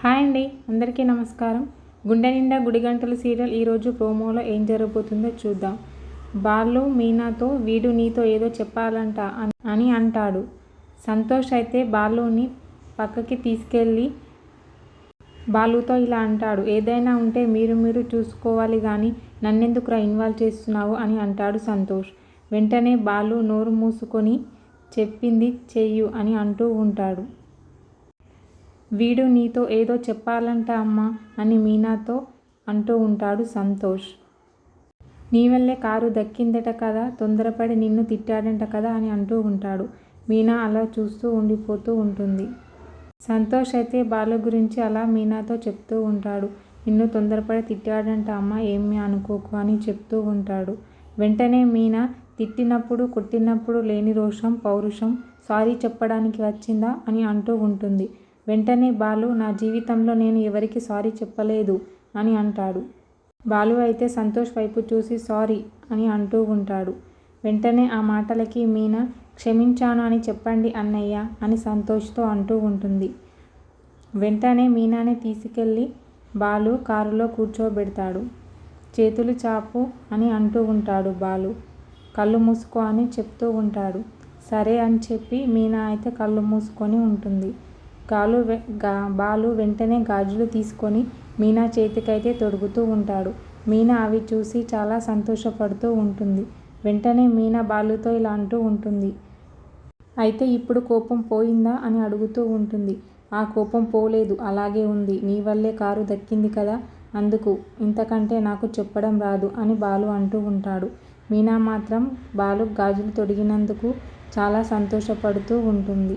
Hi అండి అందరికీ నమస్కారం. గుండె నిండా గుడి గంటలు సీరియల్ ఈరోజు ప్రోమోలో ఏం జరగబోతుందో చూద్దాం. బాలు మీనాతో వీడు నీతో ఏదో చెప్పాలంట అని- అని అంటాడు. సంతోష్ అయితే బాలుని పక్కకి తీసుకెళ్ళి బాలుతో ఇలా అంటాడు. ఏదైనా ఉంటే మీరు మీరు చూసుకోవాలి కానీ నన్నెందుకురా ఇన్వాల్వ్ చేస్తున్నావు అని అంటాడు సంతోష్. వెంటనే బాలు నోరు మూసుకొని చెప్పింది చెయ్యు అని అంటూ ఉంటాడు. వీడు నీతో ఏదో చెప్పాలంట అమ్మా అని మీనాతో అంటూ ఉంటాడు సంతోష్. నీ వల్లే కారు దక్కిందట కదా తొందరపడి నిన్ను తిట్టాడంట కదా అని అంటూ ఉంటాడు. మీనా అలా చూస్తూ ఉండిపోతూ ఉంటుంది. సంతోష్ అయితే బాలు గురించి అలా మీనాతో చెప్తూ ఉంటాడు. నిన్ను తొందరపడి తిట్టాడంట అమ్మ ఏమీ అనుకోకు అని చెప్తూ ఉంటాడు. వెంటనే మీనా తిట్టినప్పుడు కొట్టినప్పుడు లేని రోషం పౌరుషం సారీ చెప్పడానికి వచ్చిందా అని అంటూ ఉంటుంది. వెంటనే బాలు నా జీవితంలో నేను ఎవరికి సారీ చెప్పలేదు అని అంటాడు. బాలు అయితే సంతోష్ వైపు చూసి సారీ అని అంటూ ఉంటాడు. వెంటనే ఆ మాటలకి మీనా క్షమించాను అని చెప్పండి అన్నయ్య అని సంతోష్తో అంటూ ఉంటుంది. వెంటనే మీనాని తీసుకెళ్ళి బాలు కారులో కూర్చోబెడతాడు. చేతులు చాపు అని అంటూ ఉంటాడు బాలు. కళ్ళు మూసుకో అని చెప్తూ ఉంటాడు. సరే అని చెప్పి మీనా అయితే కళ్ళు మూసుకొని ఉంటుంది. గాలు వె- గా బాలు వెంటనే గాజులు తీసుకొని మీనా చేతికైతే తొడుగుతూ ఉంటాడు. మీనా అవి చూసి చాలా సంతోషపడుతూ ఉంటుంది. వెంటనే మీనా బాలుతో ఇలా అంటూ ఉంటుంది. అయితే ఇప్పుడు కోపం పోయిందా అని అడుగుతూ ఉంటుంది. ఆ కోపం పోలేదు అలాగే ఉంది. నీ వల్లే కారు దక్కింది కదా అందుకు ఇంతకంటే నాకు చెప్పడం రాదు అని బాలు అంటూ ఉంటాడు. మీనా మాత్రం బాలు గాజులు తొడిగినందుకు చాలా సంతోషపడుతూ ఉంటుంది.